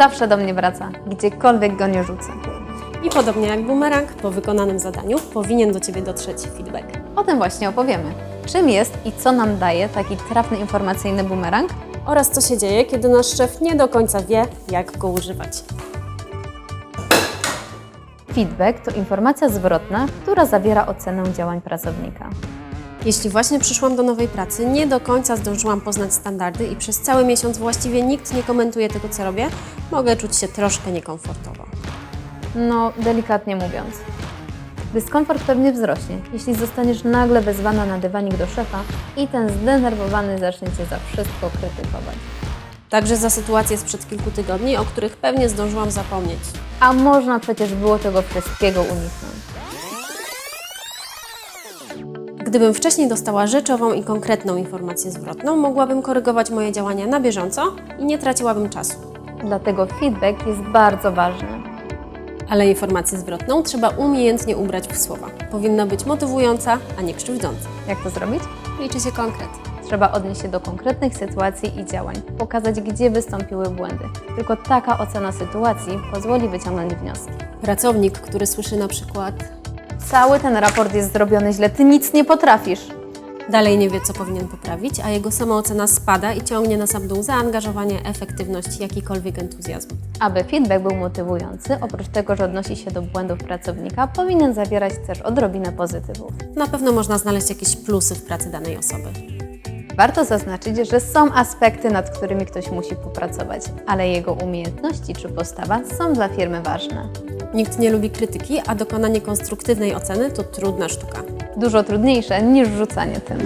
Zawsze do mnie wraca, gdziekolwiek go nie rzucę. I podobnie jak bumerang, po wykonanym zadaniu powinien do Ciebie dotrzeć feedback. O tym właśnie opowiemy. Czym jest i co nam daje taki trafny informacyjny bumerang? Oraz co się dzieje, kiedy nasz szef nie do końca wie, jak go używać. Feedback to informacja zwrotna, która zawiera ocenę działań pracownika. Jeśli właśnie przyszłam do nowej pracy, nie do końca zdążyłam poznać standardy i przez cały miesiąc właściwie nikt nie komentuje tego, co robię, mogę czuć się troszkę niekomfortowo. No, delikatnie mówiąc. Dyskomfort pewnie wzrośnie, jeśli zostaniesz nagle wezwana na dywanik do szefa i ten zdenerwowany zacznie Cię za wszystko krytykować. Także za sytuacje sprzed kilku tygodni, o których pewnie zdążyłam zapomnieć. A można przecież było tego wszystkiego uniknąć. Gdybym wcześniej dostała rzeczową i konkretną informację zwrotną, mogłabym korygować moje działania na bieżąco i nie traciłabym czasu. Dlatego feedback jest bardzo ważny. Ale informację zwrotną trzeba umiejętnie ubrać w słowa. Powinna być motywująca, a nie krzywdząca. Jak to zrobić? Liczy się konkret. Trzeba odnieść się do konkretnych sytuacji i działań, pokazać, gdzie wystąpiły błędy. Tylko taka ocena sytuacji pozwoli wyciągnąć wnioski. Pracownik, który słyszy na przykład Cały ten raport jest zrobiony źle, ty nic nie potrafisz. dalej nie wie, co powinien poprawić, a jego samoocena spada i ciągnie na sam dół zaangażowanie, efektywność, jakikolwiek entuzjazm. Aby feedback był motywujący, oprócz tego, że odnosi się do błędów pracownika, powinien zawierać też odrobinę pozytywów. Na pewno można znaleźć jakieś plusy w pracy danej osoby. Warto zaznaczyć, że są aspekty, nad którymi ktoś musi popracować, ale jego umiejętności czy postawa są dla firmy ważne. Nikt nie lubi krytyki, a dokonanie konstruktywnej oceny to trudna sztuka. Dużo trudniejsze niż rzucanie tym.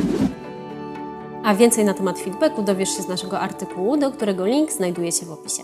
A więcej na temat feedbacku dowiesz się z naszego artykułu, do którego link znajduje się w opisie.